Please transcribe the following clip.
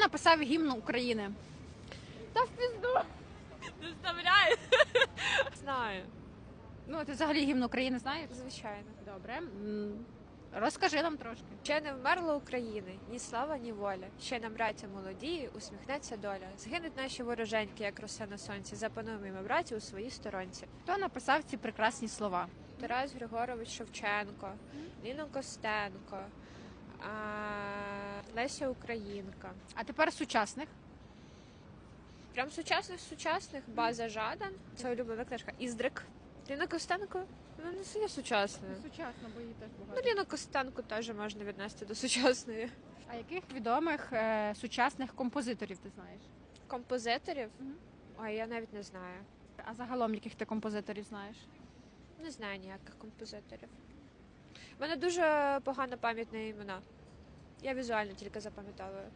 написав гімн України? Та в пізду. Не вставляю. Знаю, Ну, ти взагалі гімн України знаєш? звичайно. Добре. М, Розкажи нам трошки. Ще не вмерла України, ні слава, ні воля. Ще нам, браття молоді, усміхнеться доля. Згинуть наші вороженьки, як роса на сонці. Запануємо браті у своїй сторонці. Хто написав ці прекрасні слова? Тарас Григорович Шевченко, Ліна Костенко, а, Леся Українка. А тепер сучасних. Прям сучасних сучасних база Жадан. Це улюблена книжка. Іздрик. Ліна Костенко. Ну, не є сучасною. Сучасно, бо її теж Ну, Ліну Костенко теж можна віднести до сучасної. А яких відомих е, сучасних композиторів ти знаєш? Композиторів? Мгм. Ой, я навіть не знаю. А загалом яких ти композиторів знаєш? Не знаю ніяких композиторів. У мене дуже погана пам'ять на імена. Я візуально тільки запам'ятовую.